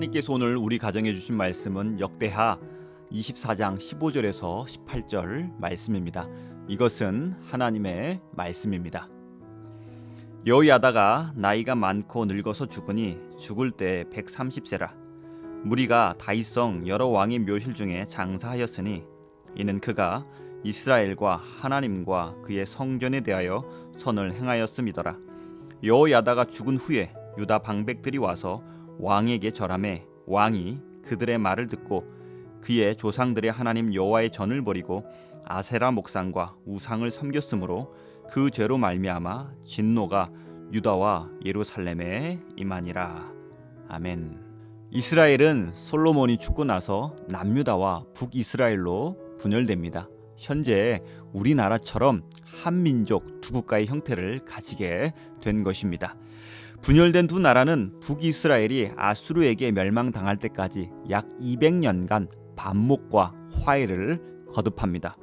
하나님께서 오늘 우리 가정에 주신 말씀은 역대하 24장 15절에서 18절 말씀입니다. 이것은 하나님의 말씀입니다. 여호야다가 나이가 많고 늙어서 죽으니 죽을 때 130세라 무리가 다이성 여러 왕의 묘실 중에 장사하였으니 이는 그가 이스라엘과 하나님과 그의 성전에 대하여 선을 행하였음이더라 여호야다가 죽은 후에 유다 방백들이 와서 왕에게 절함해 왕이 그들의 말을 듣고 그의 조상들의 하나님 여호와의 전을 버리고 아세라 목상과 우상을 섬겼으므로 그 죄로 말미암아 진노가 유다와 예루살렘에 임하니라 아멘. 이스라엘은 솔로몬이 죽고 나서 남유다와 북이스라엘로 분열됩니다. 현재 우리나라처럼 한민족 두 국가의 형태를 가지게 된 것입니다. 분열된 두 나라는 북이스라엘이 아수르에게 멸망당할 때까지 약 200년간 반목과 화해를 거듭합니다.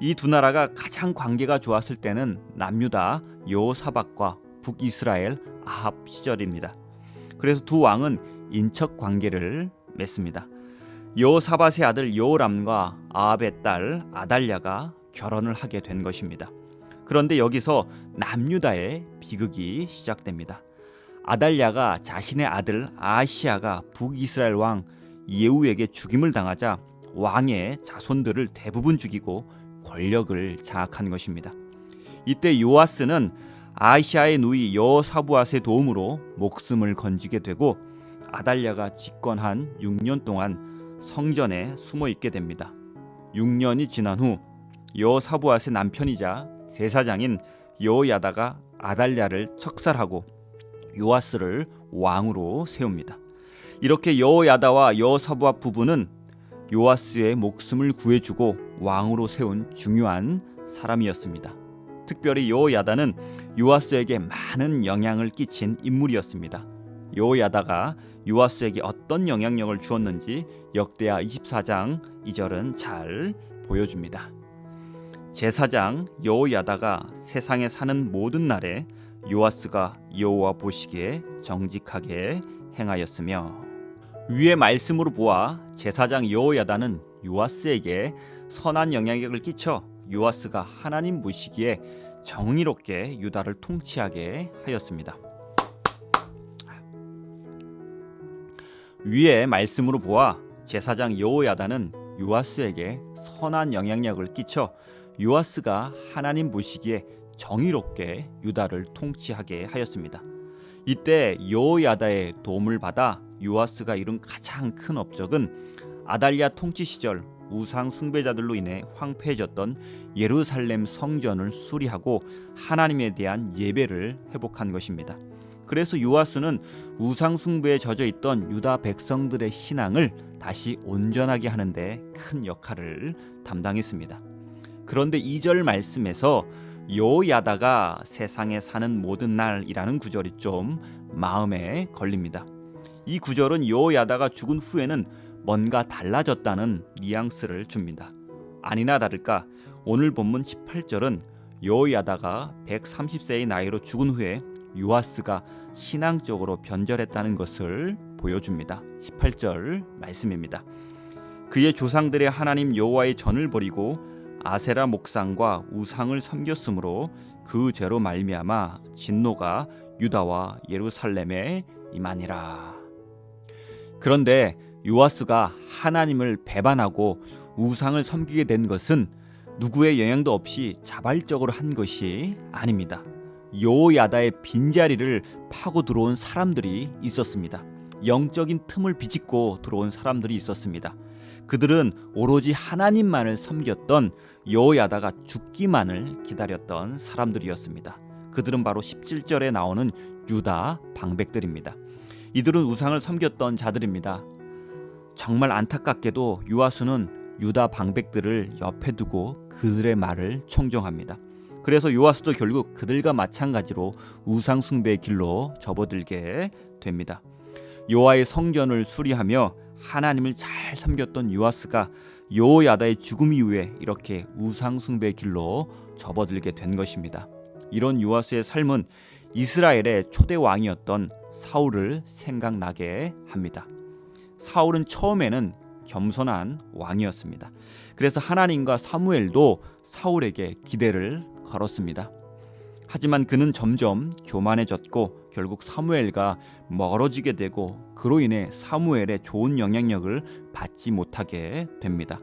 이 두 나라가 가장 관계가 좋았을 때는 남유다 여호사박과 북이스라엘 아합 시절입니다. 그래서 두 왕은 인척 관계를 맺습니다. 여호사밧의 아들 여호람과 아합의 딸 아달랴가 결혼을 하게 된 것입니다. 그런데 여기서 남유다의 비극이 시작됩니다. 아달랴가 자신의 아들 아시아가 북이스라엘 왕 예후에게 죽임을 당하자 왕의 자손들을 대부분 죽이고 권력을 장악한 것입니다. 이때 요아스는 아시아의 누이 여사부앗의 도움으로 목숨을 건지게 되고 아달랴가 집권한 6년 동안 성전에 숨어 있게 됩니다. 6년이 지난 후 여사부앗의 남편이자 제사장인 여야다가 아달랴를 척살하고 요아스를 왕으로 세웁니다. 이렇게 여야다와 여사부앗 부부는 요아스의 목숨을 구해주고 왕으로 세운 중요한 사람이었습니다. 특별히 여야다는 요아스에게 많은 영향을 끼친 인물이었습니다. 여야다가 요아스에게 어떤 영향력을 주었는지 역대하 24장 2절은 잘 보여줍니다. 제사장 여호야다가 세상에 사는 모든 날에 요아스가 여호와 보시기에 정직하게 행하였으며 위의 말씀으로 보아 제사장 여호야다는 요아스에게 선한 영향력을 끼쳐 요아스가 하나님 보시기에 정의롭게 유다를 통치하게 하였습니다. 위의 말씀으로 보아 제사장 여호야다는 요아스에게 선한 영향력을 끼쳐 요아스가 하나님 보시기에 정의롭게 유다를 통치하게 하였습니다. 이때 여호야다의 도움을 받아 요아스가 이룬 가장 큰 업적은 아달랴 통치 시절 우상 숭배자들로 인해 황폐해졌던 예루살렘 성전을 수리하고 하나님에 대한 예배를 회복한 것입니다. 그래서 요아스는 우상 숭배에 젖어 있던 유다 백성들의 신앙을 다시 온전하게 하는데 큰 역할을 담당했습니다. 그런데 2절 말씀에서 여야다가 세상에 사는 모든 날이라는 구절이 좀 마음에 걸립니다. 이 구절은 여야다가 죽은 후에는 뭔가 달라졌다는 뉘앙스를 줍니다. 아니나 다를까 오늘 본문 18절은 여야다가 130세의 나이로 죽은 후에 요아스가 신앙적으로 변절했다는 것을 보여줍니다. 18절 말씀입니다. 그의 조상들의 하나님 여호와의 전을 버리고 아세라 목상과 우상을 섬겼으므로 그 죄로 말미암아 진노가 유다와 예루살렘에 임하니라. 그런데 요아스가 하나님을 배반하고 우상을 섬기게 된 것은 누구의 영향도 없이 자발적으로 한 것이 아닙니다. 요야다의 빈자리를 파고 들어온 사람들이 있었습니다. 영적인 틈을 비집고 들어온 사람들이 있었습니다. 그들은 오로지 하나님만을 섬겼던 여호야다가 죽기만을 기다렸던 사람들이었습니다. 그들은 바로 17절에 나오는 유다 방백들입니다. 이들은 우상을 섬겼던 자들입니다. 정말 안타깝게도 유아수는 유다 방백들을 옆에 두고 그들의 말을 청정합니다. 그래서 요아스도 결국 그들과 마찬가지로 우상 숭배의 길로 접어들게 됩니다. 요아의 성전을 수리하며 하나님을 잘 섬겼던 요아스가 요야다의 죽음 이후에 이렇게 우상 숭배의 길로 접어들게 된 것입니다. 이런 요아스의 삶은 이스라엘의 초대 왕이었던 사울을 생각나게 합니다. 사울은 처음에는 겸손한 왕이었습니다. 그래서 하나님과 사무엘도 사울에게 기대를 걸었습니다. 하지만 그는 점점 교만해졌고 결국 사무엘과 멀어지게 되고 그로 인해 사무엘의 좋은 영향력을 받지 못하게 됩니다.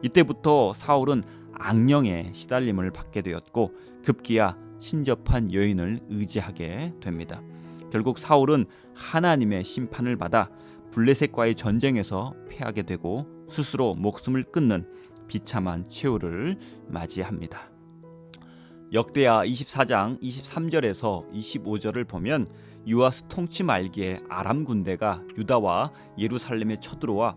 이때부터 사울은 악령의 시달림을 받게 되었고 급기야 신접한 여인을 의지하게 됩니다. 결국 사울은 하나님의 심판을 받아 블레셋과의 전쟁에서 패하게 되고 스스로 목숨을 끊는 비참한 최후를 맞이합니다. 역대하 24장 23절에서 25절을 보면 유아스 통치 말기에 아람 군대가 유다와 예루살렘에 쳐들어와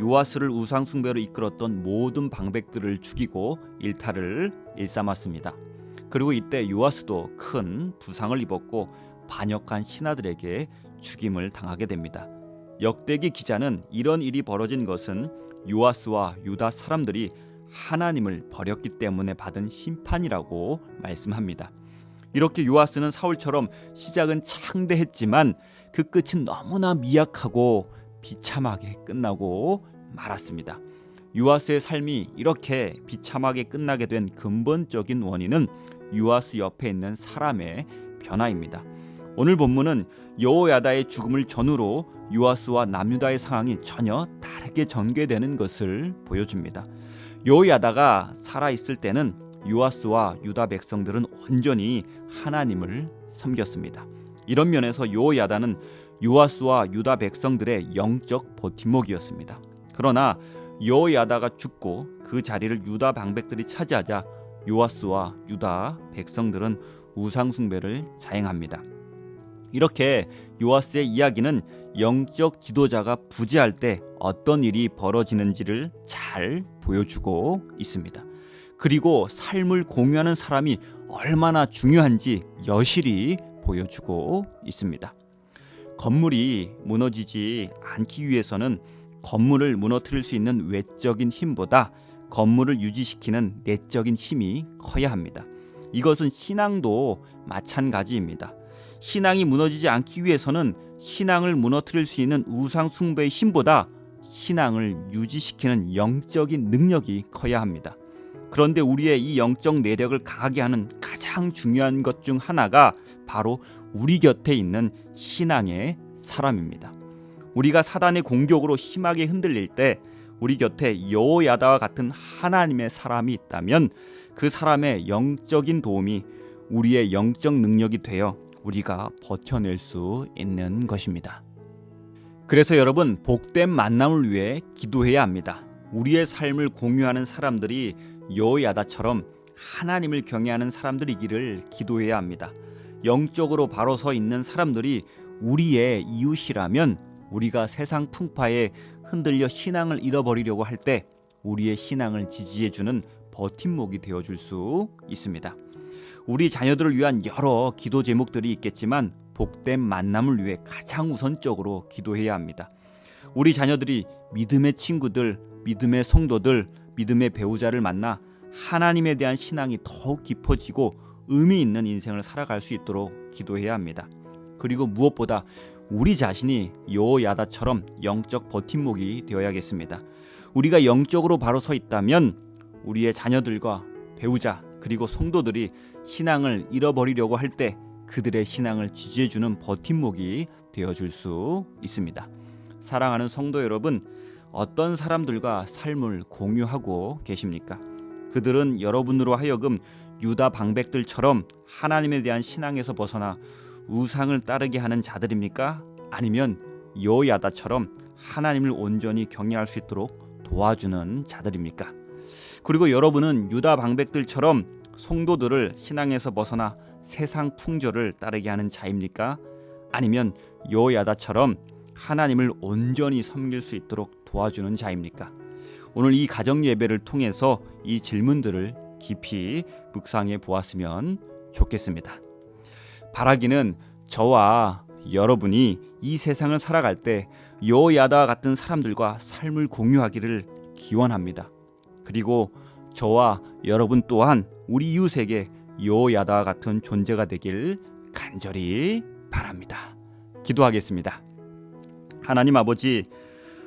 요아스를 우상 숭배로 이끌었던 모든 방백들을 죽이고 일탈을 일삼았습니다. 그리고 이때 요아스도 큰 부상을 입었고 반역한 신하들에게 죽임을 당하게 됩니다. 역대기 기자는 이런 일이 벌어진 것은 요아스와 유다 사람들이 하나님을 버렸기 때문에 받은 심판이라고 말씀합니다. 이렇게 요아스는 사울처럼 시작은 창대했지만 그 끝은 너무나 미약하고 비참하게 끝나고 말았습니다. 유아스의 삶이 이렇게 비참하게 끝나게 된 근본적인 원인은 유아스 옆에 있는 사람의 변화입니다. 오늘 본문은 여호야다의 죽음을 전후로 유아스와 남유다의 상황이 전혀 다르게 전개되는 것을 보여줍니다. 여호야다가 살아 있을 때는 유아스와 유다 백성들은 온전히 하나님을 섬겼습니다. 이런 면에서 여호야다는 요아스와 유다 백성들의 영적 버팀목이었습니다. 그러나 여호야다가 죽고 그 자리를 유다 방백들이 차지하자 요아스와 유다 백성들은 우상 숭배를 자행합니다. 이렇게 요아스의 이야기는 영적 지도자가 부재할 때 어떤 일이 벌어지는지를 잘 보여주고 있습니다. 그리고 삶을 공유하는 사람이 얼마나 중요한지 여실히 보여주고 있습니다. 건물이 무너지지 않기 위해서는 건물을 무너뜨릴 수 있는 외적인 힘보다 건물을 유지시키는 내적인 힘이 커야 합니다. 이것은 신앙도 마찬가지입니다. 신앙이 무너지지 않기 위해서는 신앙을 무너뜨릴 수 있는 우상 숭배의 힘보다 신앙을 유지시키는 영적인 능력이 커야 합니다. 그런데 우리의 이 영적 내력을 강하게 하는 가장 중요한 것 중 하나가 바로 우리 곁에 있는 신앙의 사람입니다. 우리가 사단의 공격으로 심하게 흔들릴 때 우리 곁에 여호야다와 같은 하나님의 사람이 있다면 그 사람의 영적인 도움이 우리의 영적 능력이 되어 우리가 버텨낼 수 있는 것입니다. 그래서 여러분 복된 만남을 위해 기도해야 합니다. 우리의 삶을 공유하는 사람들이 여호야다처럼 하나님을 경외하는 사람들이기를 기도해야 합니다. 영적으로 바로 서 있는 사람들이 우리의 이웃이라면 우리가 세상 풍파에 흔들려 신앙을 잃어버리려고 할 때 우리의 신앙을 지지해주는 버팀목이 되어줄 수 있습니다. 우리 자녀들을 위한 여러 기도 제목들이 있겠지만 복된 만남을 위해 가장 우선적으로 기도해야 합니다. 우리 자녀들이 믿음의 친구들, 믿음의 성도들, 믿음의 배우자를 만나 하나님에 대한 신앙이 더욱 깊어지고 의미 있는 인생을 살아갈 수 있도록 기도해야 합니다. 그리고 무엇보다 우리 자신이 여호야다처럼 영적 버팀목이 되어야겠습니다. 우리가 영적으로 바로 서 있다면 우리의 자녀들과 배우자 그리고 성도들이 신앙을 잃어버리려고 할 때 그들의 신앙을 지지해주는 버팀목이 되어줄 수 있습니다. 사랑하는 성도 여러분, 어떤 사람들과 삶을 공유하고 계십니까? 그들은 여러분으로 하여금 유다 방백들처럼 하나님에 대한 신앙에서 벗어나 우상을 따르게 하는 자들입니까? 아니면 여야다처럼 하나님을 온전히 경외할 수 있도록 도와주는 자들입니까? 그리고 여러분은 유다 방백들처럼 성도들을 신앙에서 벗어나 세상 풍조를 따르게 하는 자입니까? 아니면 여야다처럼 하나님을 온전히 섬길 수 있도록 도와주는 자입니까? 오늘 이 가정 예배를 통해서 이 질문들을 깊이 묵상해 보았으면 좋겠습니다. 바라기는 저와 여러분이 이 세상을 살아갈 때 여야다 같은 사람들과 삶을 공유하기를 기원합니다. 그리고 저와 여러분 또한 우리 이웃에게 여야다 같은 존재가 되길 간절히 바랍니다. 기도하겠습니다. 하나님 아버지,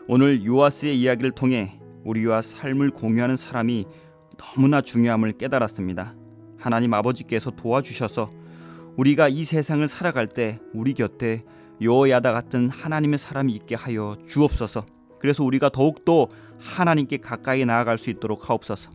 오늘 요아스의 이야기를 통해 우리와 삶을 공유하는 사람이 너무나 중요함을 깨달았습니다. 하나님 아버지께서 도와주셔서 우리가 이 세상을 살아갈 때 우리 곁에 요야다 같은 하나님의 사람이 있게 하여 주옵소서. 그래서 우리가 더욱더 하나님께 가까이 나아갈 수 있도록 하옵소서.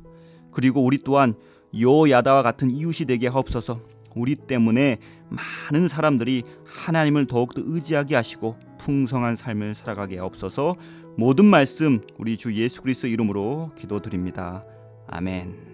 그리고 우리 또한 요야다와 같은 이웃이 되게 하옵소서. 우리 때문에 많은 사람들이 하나님을 더욱더 의지하게 하시고 풍성한 삶을 살아가게 하옵소서. 모든 말씀 우리 주 예수 그리스도 이름으로 기도드립니다. 아멘.